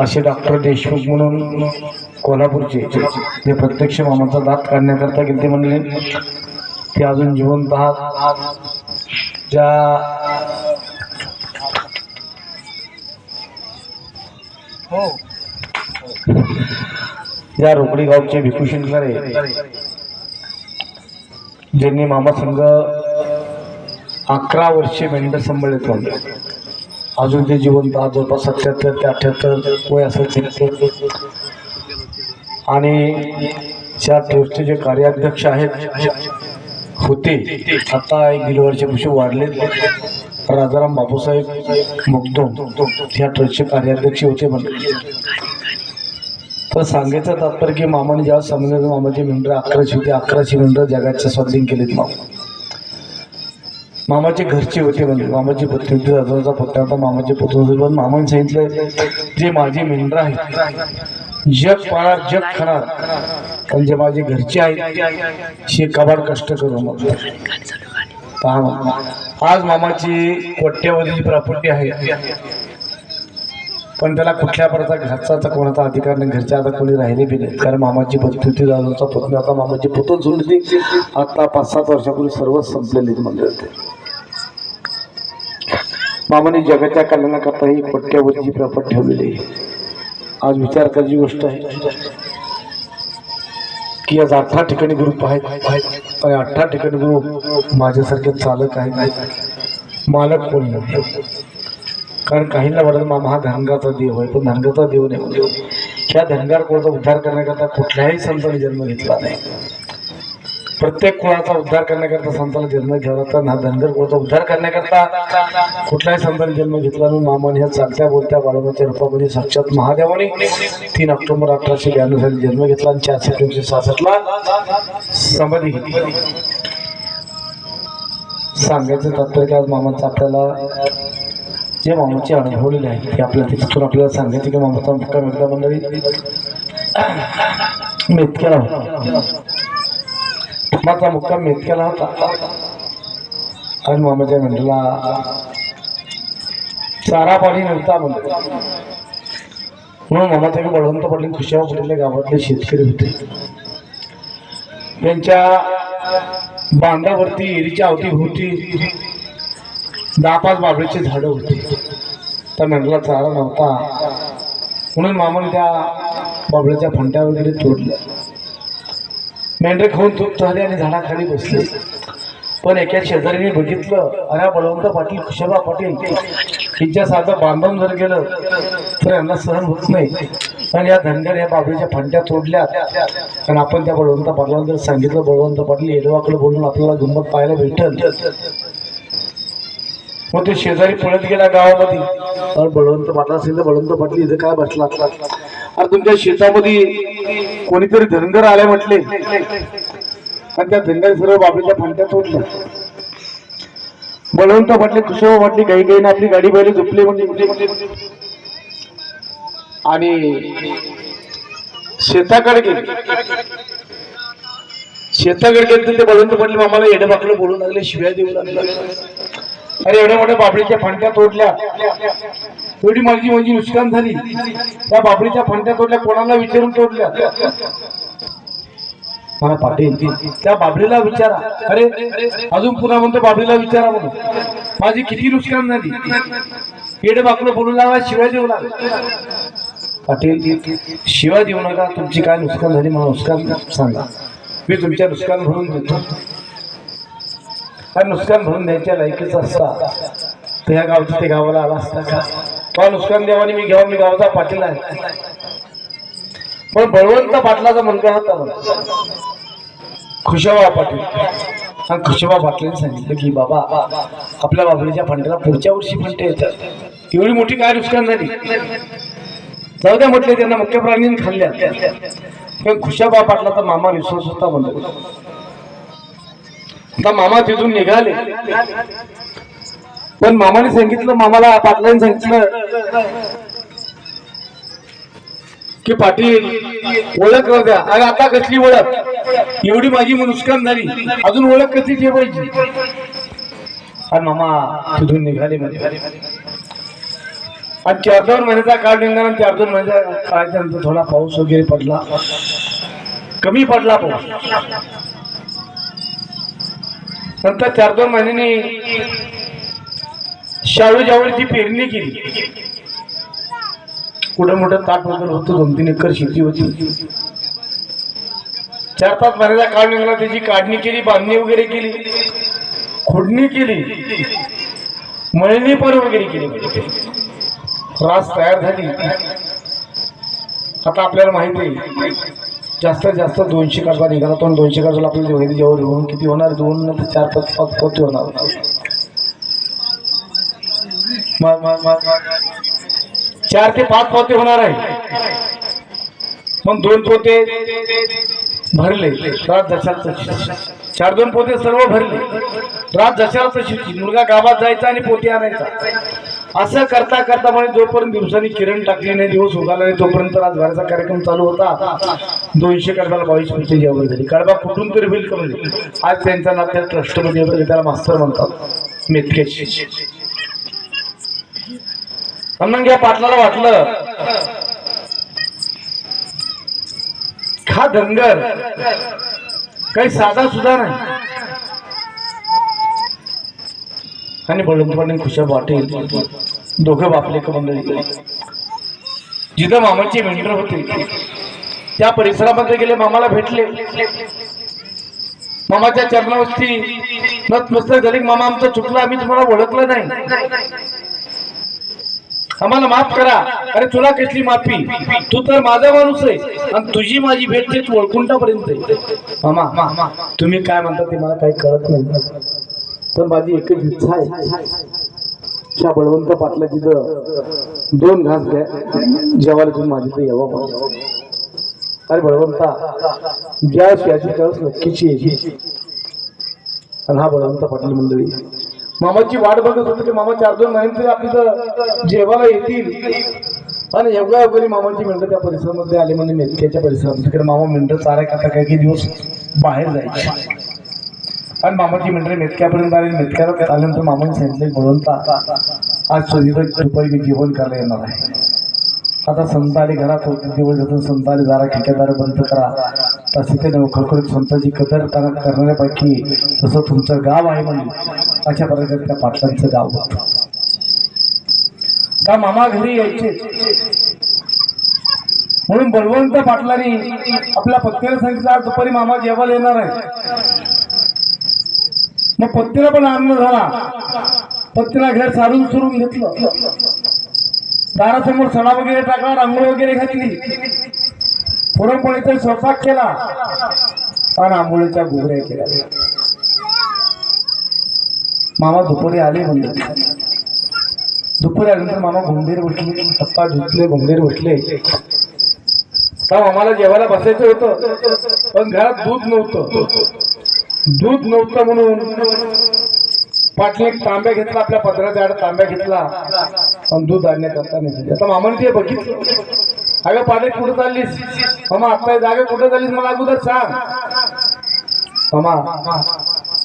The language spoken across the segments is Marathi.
असे डॉक्टर देशमुख म्हणून कोल्हापूरचे ते प्रत्यक्ष मामाचा दात काढण्याकरता गेले म्हणले. ते अजून जिवंत आहात. ज्या या रोकडी गावचे भिकू करे ज्यांनी मामा संघ अकरा वर्षे मेंढ सांभाळले म्हणले अजून ते जिवंत आजोबा जवळपास सत्याहत्तर ते अठ्याहत्तर वय असेल आणि त्या ट्रस्टचे जे कार्याध्यक्ष आहेत होते. आता एक दीड वर्षापाशी वाढले. राजाराम बापूसाहेब मुगदोम त्या ट्रस्टचे कार्याध्यक्ष होते म्हणजे तर सांगायचं तात्पर्य की मामाने ज्या समजा मामाची मेंढरं अकराशे होती अकराशे मेंढरं जगाच्या स्वाधीन केलेत मामा. मामाचे घरचे होते म्हणजे मामाची पत्नी होती दादाचा पत्ता होता मामाचे पत्र होते. पण मामाने सांगितलं जे माझे मेंढर आहेत जग पाळणार जग खाणार पण जे माझे घरचे आहेत शे कबाड कष्ट करू मग पहा आज मामाची कोट्यवधीची प्रॉपर्टी आहे पण त्याला कुठल्या प्रकारचा घरचा कोणाचा अधिकार नाही. घरच्या आता कोणी राहिले बी नाही कारण मामाची पत्नी होती दादाचा पत्नी. आता मामाची पुतच होती आता पाच सात वर्षापूर्वी सर्वच संपलेली म्हणजे होते मामाने जगाच्या कल्याणाकरता ही पट्ट्यावरची प्रपट ठेवलेली आहे. आज विचार करायची गोष्ट आहे की आज अठरा ठिकाणी ग्रुप आहेत. आणि अठरा ठिकाणी ग्रुप माझ्यासारखे चालक आहेत. मालक कोणी नाही? कारण काहींना वाटत मामा हा धनगाचा देव आहे. पण धनगाचा देव नाही. ह्या धनगार कोणाचा उद्धार करण्याकरता कुठल्याही संतांनी जन्म घेतला नाही. प्रत्येक कुळाचा उद्धार करण्याकरता संतांना जन्म घ्यावा तर हा धनगर कुळाचा उद्धार करण्याकरता कुठल्याही संतांनी जन्म घेतला म्हणून मामाने ह्या चालत्या बोलत्या बाळमाच्या रूपामध्ये साक्षात महादेवाने तीन ऑक्टोबर अठराशे ब्याण्णव साली जन्म घेतला आणि चार सप्टेंबर सहासष्टला समाधी घेतली. सांगायचं तात्पर्य की आज मामाचं आपल्याला जे मामाचे अनुभवलेले आहे ते आपल्या तिथून आपल्याला सांगायचे की मामाचा मुक्काम एकदा मंडळी मी होता. मामाचा मुक्काम मेतक्याला होता आणि मामाच्या मेंढला चारा पाणी नव्हता म्हणतो म्हणून मामाच्या बळवंत पाटील खुशाव पाटील गावातले शेतकरी होते. त्यांच्या बांधावरती एरीच्या होती. दहा पाच बाबळीची झाडं होती. त्या मेंढला चारा नव्हता. म्हणून मामाने त्या बाबळीच्या फंट्या वगैरे तोडल्या. मेंढरे खाऊन तूप झाले आणि झाडाखाली बसले. पण एका शेजारीने बघितलं अरे बळवंत पाटील खुशाबा पाटील तिच्या साधं बांधून जर गेलं तर यांना सहन होत नाही. पण या धनगर या बाबळीच्या फंड्या तोडल्या. आणि आपण त्या बळवंत पाटला जर सांगितलं बळवंत पाटील येडवाकडे बोलून आपल्याला गंमत पाहायला भेटल. मग तो शेजारी पळत गेला गावामध्ये. अरे बळवंत पाटला असेल तर बळवंत पाटील इथं काय बसला? अरे तुमच्या शेतामध्ये कोणीतरी धनगर आले म्हटले. आणि त्या धनगर सर्व बाबीच्या फांट्या तोडल्या. बळवंत म्हटले कुशव वाटली काही काही आपली गाडी बैल झोपली म्हणजे आणि शेताकडे गेले. शेताकडे गेले तर ते बळवंत म्हटले मामाला येडे बाकडे बोलू लागले शिव्या देऊ लागले. अरे एवढ्या मोठ्या बाबडीच्या फांट्या तोडल्या. एवढी माझी माझी म्हणजे नुकसान झाली. त्या बाबडीच्या फांट्या तोडल्या कोणाला विचारून तोडल्या? मला पाटील त्या बाबडीला विचारा. अरे अजून पुन्हा म्हणतो बाबडीला विचारा म्हणून. माझी किती नुकसान झाली? येडे बाकडं बोलू लागला शिवाय देऊ लागला. पाटील शिवाय देऊ नका. तुमची काय नुकसान झाली मला नुकसान सांगा. मी तुमच्या नुकसान भरून देतो. नुकसान भरून द्यायच्या लायकीचा असता तर ह्या गावच्या ते गावाला आला असता का? पण नुकसान देवाने मी घ्यावा मी गावाचा पाटील आहे. पण बळवंत पाटलाचा मुलगा होता? मला खुशाबा पाटील. आणि खुशाबा पाटलांनी सांगितलं की बाबा आपल्या बाबडीच्या फंड्याला पुढच्या वर्षी फंटे येतात. एवढी मोठी काय नुकसान झाली? जाऊ द्या म्हटले त्यांना मुख्य प्राणीने खाल्ल्या पण खुशाबा पाटलाचा मामा विश्वास होता म्हणतो आता मामा तिथून निघाले. पण मामाने सांगितलं मामाला पाटलाने सांगितलं की पाटील ओळख राहू द्या. अरे आता कसली ओळख? एवढी माझी नुकसान झाली. अजून ओळख कशी ठेवायची? आणि मामा तिथून निघाले आणि चार दोन महिन्याचा काळ निघाला आणि चार दोन महिन्याचा काळाच्या नंतर थोडा पाऊस वगैरे पडला. कमी पडला पाऊस. नंतर चार दोन महिन्यांनी शाळू ज्यावेळी पेरणी केली. कुठं मोठं ताट वगैरे होतं दोन तीन एकर शेती होती. चार पाच महिन्याचा काळ निघाला त्याची काढणी केली बांधणी वगैरे केली. खोडणी केली. मळणी पण वगैरे केली. रास तयार झाली. आता आपल्याला माहिती आहे जास्तीत जास्त दोनशे कर्जा निघाला तो दोनशे कर्जाला आपल्याला जेवढे जेवढे होऊन किती होणार दोन चार पाच पाच पोते होणार. चार ते पाच पोते होणार आहे. मग दोन पोते भरले रात दशाला चार दोन पोते सर्व भरले. रात दशाला तशीची मुलगा गावात जायचा आणि पोते आणायचा. असं करता करता म्हणजे जोपर्यंत दिवसांनी किरण टाकली नाही दिवस उगाला नाही तोपर्यंत आज घराचा कार्यक्रम चालू होता. दोनशे कडबाला बावीस पोते जेवण झाली. कडबा कुठून तरी होईल कमी म्हणजे? आज त्यांच्या नात्यात ट्रस्टमध्ये येतो त्याला मास्तर म्हणतात. मेतकेश. आणि घ्या या पाटलाला वाटलं. हा धनगर. काही साधा सुद्धा नाही. आणि बळवंतपणे खुशा वाटेल दोघं बापले का मंडळी. जिथं मामाची मेंढर होते त्या परिसरामध्ये गेले मामाला भेटले. मामाच्या चरणावरती नतमस्तक झाली. मामा आमचं चुकला आम्ही तुम्हाला ओळखलं नाही. आम्हाला माफ करा. अरे तुला कसली माफी. तू तर माझा माणूस आहे. आणि तुझी माझी भेट तेच वळकुंटापर्यंत मामा तुम्ही काय म्हणता ते मला काही कळत नाही. पण माझी एकच इच्छा आहे. त्या बळवंत पाटला तिथं दोन घास घ्या. जेवायला तुम्ही माझी तर यावा अरे बळवंता ज्या याची त्यावेळेस नक्कीची यायची आणि हा बळवंत पाटील मंडळी. मामाची वाट बघत होती ते मामा चार दोन महिने आपली तर जेवायला येतील. आणि एवढ्या वगैरे मामाची मेंढर त्या परिसरामध्ये आले म्हणजे मेतक्याच्या परिसरात. तिकडे मामा मेंढर चारा करता काही काही दिवस बाहेर जायचे. आणि मामाची मेंढर मेतक्यापर्यंत आली मेतक्याला आल्यानंतर मामाने सांगितले बळवंता आज सुधीर दुपारी मी जेवण करायला येणार आहे. आता संताली घरात होते दिवस जातात संताली आले दारा बंद करा. तसे ते खळखळीत संतांची कदर करा- करणाऱ्यापैकी तसं तुमचं गाव आहे म्हणून अशा प्रकारे त्या पाटलांचं गाव होतं. का मामा घरी यायचे? म्हणून बलवंत पाटलांनी आपल्या पत्नीला सांगितलं आज दुपारी मामा जेवायला येणार आहे. मग पत्तीला पण आनंद झाला. पत्तीला घर सारून सुरून घेतलं. दारासमोर सडा वगैरे टाकला रांगोळी वगैरे घातली. पुरणपोळीचा स्वयंपाक केला. आणि आंबोळीच्या गोऱ्या केल्या. मामा दुपारी आले म्हणजे दुपारी आल्यानंतर मामा घोंगडीर उठले. पप्पा धुतले घोंगडीर उठले. का मामाला जेवायला बसायचं होतं. पण घरात दूध नव्हतं. दूध नव्हतं म्हणून पाटली एक तांब्या घेतला आपल्या पत्राच्या आड तांब्या घेतला. आणि दूध आणण्याकरता नाही आता मामाने ते बघितलं. अगं पाटे कुठं चाललीस? मामा आपल्या जागा कुठं चाललीस? मला अगोदर सांग. मामा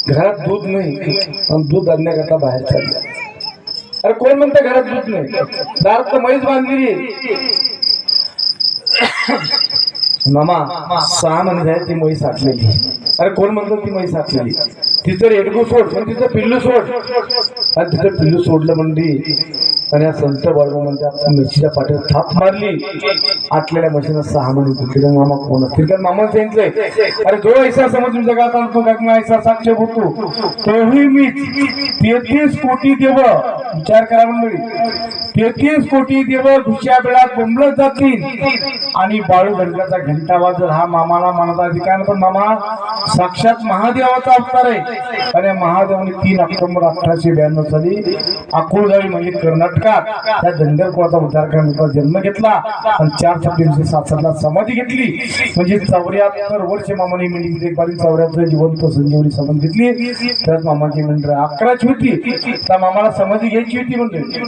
घरात दूध नाही पण दूध आणण्याकरता बाहेर चाललं अरे कोण म्हणतं घरात दूध नाही? दार तर म्हैस बांधलेली मामा सहा महिने आहे ती म्हैस साचलेली अरे कोण म्हणतो ती म्हैस साचलेली तिचं रेडगू सोड पण तिचं पिल्लू सोड. आणि तिचं पिल्लू सोडलं म्हणजे आणि या संत बाळगो मिरचीच्या पाठीवर थाप मारली. आटलेल्या म्हशीनं सहा महिने किरण मामा कोण? किरण मामा सांगितलंय अरे जो ऐसा समज तुमच्या गावात आणतो का ऐसा साक्ष होतो. तोही मी तेहतीस कोटी देव. विचार करा मंडळी. तेहतीस कोटी देव दुसऱ्या वेळात बोंबलत जातील. आणि बाळू गणकाचा घंटा वाजत हा मामाला म्हणत अधिकार. पण मामा साक्षात महादेवाचा अवतार आहे. अरे या महादेवाने तीन ऑक्टोबर अठराशे ब्याण्णव साली अकोलगावी म्हणजे कर्नाटकात त्या धनगर कुळाचा उद्धार करण्याचा जन्म घेतला. आणि चार सप्टेंबर सातला समाधी घेतली. म्हणजे चौऱ्याहत्तर वर्ष मामाने म्हणजे मिळली चौऱ्याहत्तर जिवंत संजीवनी समाधी घेतली. त्यात मामाची मंडळ अकराची होती. त्या मामाला समाधी घ्यायची होती म्हणजे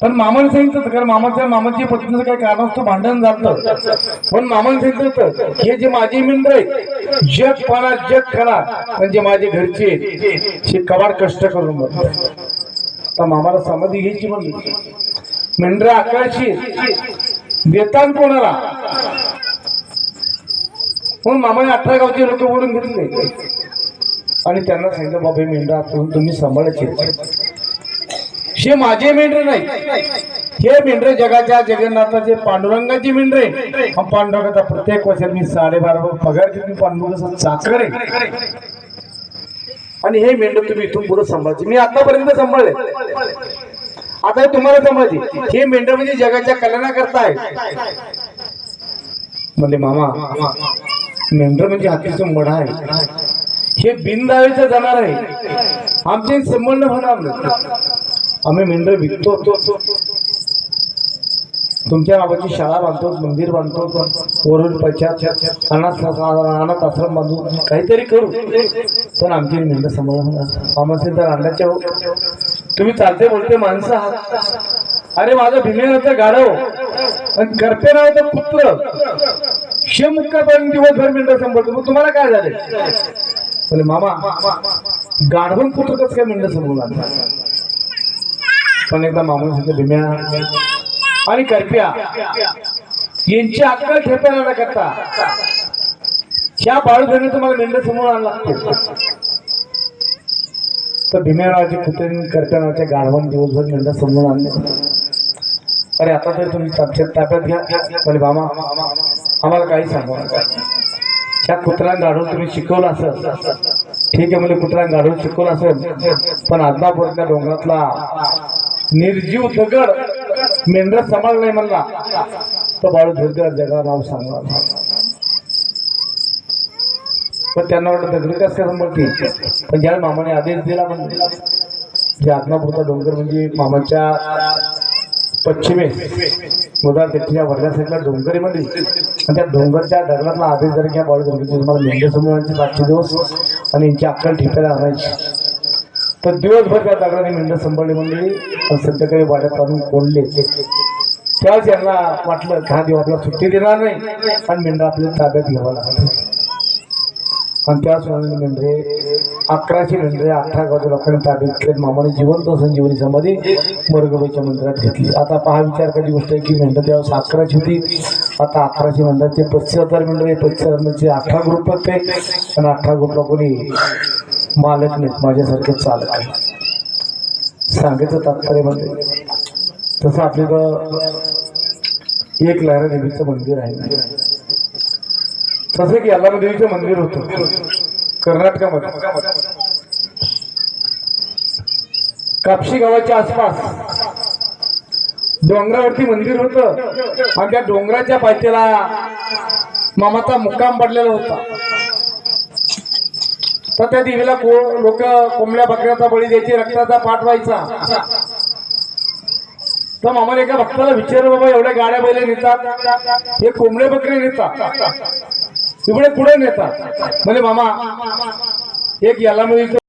पण मामाने सांगितलं कारण मामाच्या मामाची पत्नीचं काही असतं भांडण झालं. पण मामाने सांगितलं हे जे माझे मिंद्र आहेत जग पाना जग करा. म्हणजे माझे घरचे आहेत, हे कवाड कष्ट करून बघ मामाला समाधी घ्यायची म्हणली. मेंढरे अकराशे देतात कोणाला? म्हणून मामाने अठरा गावचे लोक बोलून घेतले? आणि त्यांना सांगितलं बाबा हे मेंढरा तुम्ही सांभाळायचे हे माझे मेंढरे नाही. हे मेंढरे जगाच्या जगन्नाथाचे पांडुरंगाचे मेंढरे. पांडुरंगाचा प्रत्येक वर्षात मी साडेबारा पगार घेऊन पांडुरंगाचा चाकर आहे. आणि हे मेंढर तुम्ही इथून पुढे सांभाळते मी आतापर्यंत सांभाळले. आता हे तुम्हाला समजते हे मेंढर म्हणजे जगाच्या कल्याणाकरता आहे. म्हणजे मामा मेंढर म्हणजे हातीचं मढा आहे. हे बिनदावेचं जाणार आहे. आमचे संबंध होणार नाही आम्ही मेंढर विकतो. तुमच्या नावाची शाळा बांधतो मंदिर बांधतो वरून पैशात अनाथ अनाथ आश्रम बांधू काहीतरी करू. पण आमची मेंढर सांभाळ आम्हाला तर अंड्याच्या हो तुम्ही चालते बोलते माणसं आहात. अरे माझं भीमेनाचं गाढव. आणि करते नाव तर पुत्र. शे मुक्कापर्यंत दिवसभर मिंड संपवतो. मग तुम्हाला काय झाले म्हणजे मामा गाढवून पुत्र कसं काय मिनटं संपवू लागला पण एकदा मामा सांगतो भीम्या. आणि करप्या यांची अक्कल ठेपायला न करता ह्या बाळू घरी तुम्हाला मेंढ समोर आणला लागतो. तर भीमेराजे नावाचे कुत्रे करप्या गाढवान दिवसभर मेंढर समजून आणले. अरे आता तरी तुम्ही ताब्यात ताब्यात घ्या. म्हणजे मामा आम्हाला काही सांगा नका. त्या कुत्र्याला गाढून तुम्ही शिकवलं असं ठीक आहे म्हणजे कुत्र्याला गाढून शिकवलं असं पण आदमापूरच्या डोंगरातला निर्जीव दगड मेंढर सांभाळ नाही म्हणला. तो बाळू दुर्गर जगा नाव सांगणार. पण त्यांना वाटत दगडी कसं काय पण ज्या मामाने आदेश दिला म्हणजे जे आत्मापूरचा डोंगर म्हणजे मामाच्या पश्चिमेस गोदा त्याच्या वर्धा साईडला डोंगरीमध्ये आणि त्या डोंगरच्या दगडातला आदेश जर घ्या बाळू धुरकर तुम्हाला मेंढे समूहांचे सातशे दिवस आणि यांची अक्कल ठिकाणी आणायची. तर दिवसभर त्या दगडाने मेंढर सांभाळली मंडळी म्हणजे, पण संध्याकाळी वाड्यात आणून कोंडले त्यावेळेस यांना वाटलं का दिवस आपल्याला सुट्टी देणार नाही आणि मेंढा आपल्या ताब्यात घ्यावा लागला. आणि त्या वेळेला मेंढरे अकराशे मेंढरे अठरा गावच्या लोकांनी ताब्यात घेतले. मामाने जिवंत संजीवनी समाधी मरगबाईच्या मंदिरात घेतली. आता पहा विचार करायची गोष्ट आहे की मेंढर त्यावेळेस अकराशे होती. आता अकराशे मेंढर ते पस्तीस हजार मेंढरे पस्तीस हजारचे अठरा ग्रुप होते. आणि अठरा ग्रुपला कोणी मालक नाहीत. माझ्यासारखे चालक आहे सांगायचं तात्पर्य म्हणजे तसं आपल्याकडं एक लहरा देवीचं मंदिर आहे. तसं की अल्लाम देवीचं मंदिर होतं. कर्नाटकामध्ये. कापशी गावाच्या आसपास डोंगरावरती मंदिर होतं. आणि त्या डोंगराच्या पायथ्याला मामाचा मुक्काम पडलेला होता. तर त्या देवीला को लोक कोंबड्या बकऱ्याचा बळी द्यायची रक्ताचा पाठ व्हायचा. तर मामाने एका भक्ताला विचारलं बाबा एवढ्या गाड्या बैल नेतात? हे कोंबडे बकरे नेतात? इकडे पुढे नेतात म्हणजे मामा एक याला म्हणजे